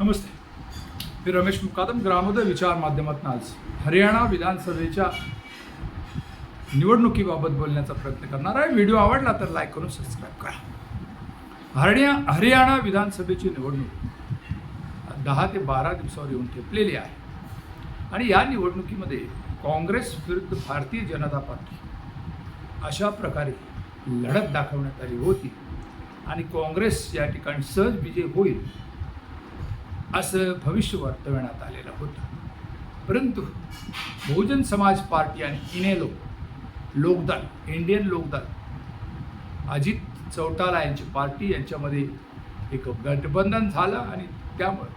नमस्ते. मी रमेश मुकादम ग्रामोदय विचार माध्यमातून आज हरियाणा विधानसभेच्या निवडणुकीबाबत बोलण्याचा प्रयत्न करणार आहे. व्हिडिओ आवडला तर लाईक करून सबस्क्राईब करा. हरिया हरियाणा विधानसभेची निवडणूक दहा ते बारा दिवसावर येऊन ठेपलेली आहे. आणि या निवडणुकीमध्ये काँग्रेस विरुद्ध भारतीय जनता पार्टी अशा प्रकारे लढत दाखवण्यात आली होती. आणि काँग्रेस या ठिकाणी सहज विजय होईल असं भविष्य वर्तवण्यात आलेलं होतं. परंतु बहुजन समाज पार्टी आणि इनेलो लोकदल इंडियन लोकदल अजित चौटाला यांची पार्टी यांच्यामध्ये एक गठबंधन झालं आणि त्यामुळे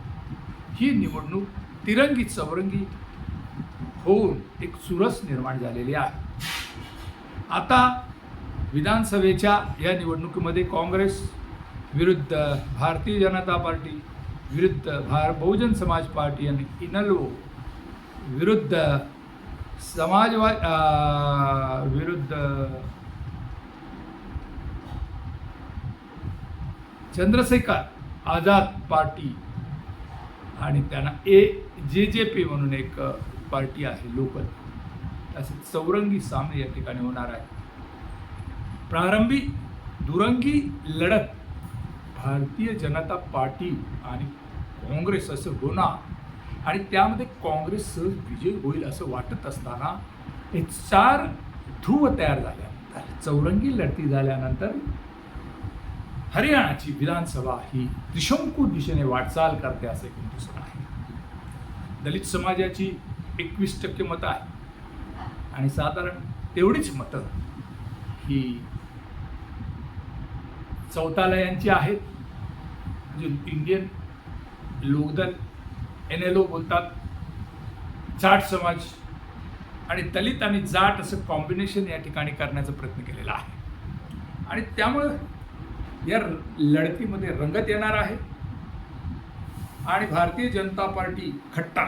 ही निवडणूक तिरंगी चौरंगी होऊन एक चुरस निर्माण झालेली आहे. आता विधानसभेच्या या निवडणुकीमध्ये काँग्रेस विरुद्ध भारतीय जनता पार्टी विरुद्ध भार बहुजन समाज पार्टी आणि इनलो विरुद्ध समाजवाद विरुद्ध चंद्रशेखर आझाद पार्टी आणि त्यांना ए जे जे पी म्हणून एक पार्टी आहे लोकल असे चौरंगी सामने या ठिकाणी होणार आहे. प्रारंभी दुरंगी लढत भारतीय जनता पार्टी आणि काँग्रेस असं होणार आणि त्यामध्ये काँग्रेस सहज विजय होईल असं वाटत असताना हे चार ध्रुव तयार झाल्यानंतर चौरंगी लढती झाल्यानंतर हरियाणाची विधानसभा ही त्रिशंकू दिशेने वाटचाल करते असे एकूण दिसून आहे दलित समाजाची एकवीस टक्के मतं आहे आणि साधारण तेवढीच मतं ही चौतालयांची आहेत. जे Indian Lok Dal N L O बोलतात. जाट समाज आणि दलित आणि जाट असं कॉम्बिनेशन या ठिकाणी करण्याचा प्रयत्न केलेला आहे. आणि त्यामुळं या लढतीमध्ये रंगत येणार आहे. आणि भारतीय जनता पार्टी खट्टा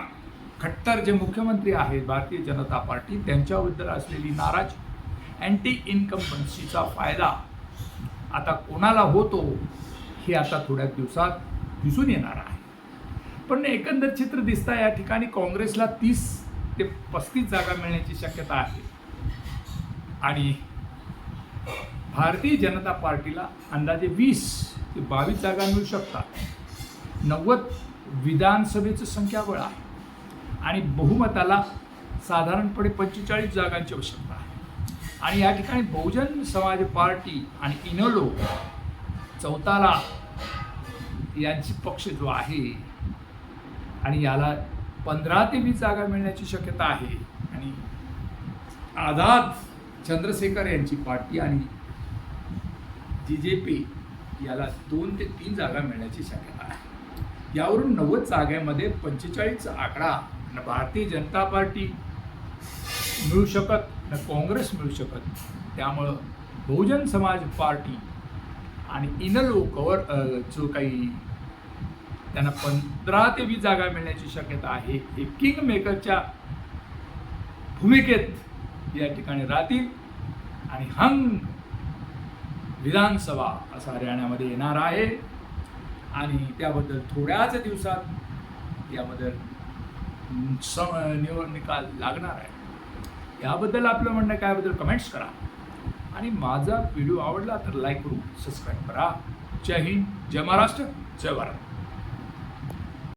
खट्टर जे मुख्यमंत्री आहेत भारतीय जनता पार्टी त्यांच्याबद्दल असलेली नाराज अँटी इन्कम्बन्सीचा फायदा आता कोणाला होतो हे आता थोड्या दिवसात दिसून येणार आहे. पण एकंदर चित्र दिसता या ठिकाणी काँग्रेसला तीस ते पस्तीस जागा मिळण्याची शक्यता आहे. आणि भारतीय जनता पार्टीला अंदाजे वीस ते बावीस जागा मिळू शकतात. नव्वद विधानसभेचं संख्याबळ आहे. आणि बहुमताला साधारणपणे पंचेचाळीस जागांची आवश्यकता आहे. आणि या ठिकाणी बहुजन समाज पार्टी आणि इनोलो चौताला यांची पक्ष जो आहे आणि याला पंधरा ते वीस जागा मिळण्याची शक्यता आहे. आणि आझाद चंद्रशेखर यांची पार्टी आणि जी जे पी याला दोन ते तीन जागा मिळण्याची शक्यता आहे. यावरून नव्वद जागेमध्ये पंचेचाळीस आकडा भारतीय जनता पार्टी मिळू शकत. ना काँग्रेस मिळू शकत त्यामुळं बहुजन समाज पार्टी आणि इनलो लोकवर जो काही त्यांना पंधरा ते वीस जागा मिळण्याची शक्यता आहे हे किंग मेकरच्या भूमिकेत या ठिकाणी राहतील आणि हंग विधानसभा असा हरियाणामध्ये येणार आहे. आणि त्याबद्दल थोड्याच दिवसात याबद्दल सम निवड निकाल लागणार आहे याबद्दल आपलं म्हणणं काय याबद्दल कमेंट्स करा. आणि माझा व्हिडिओ आवडला तर लाईक करून सबस्क्राईब करा. जय हिंद जय महाराष्ट्र जय भारत.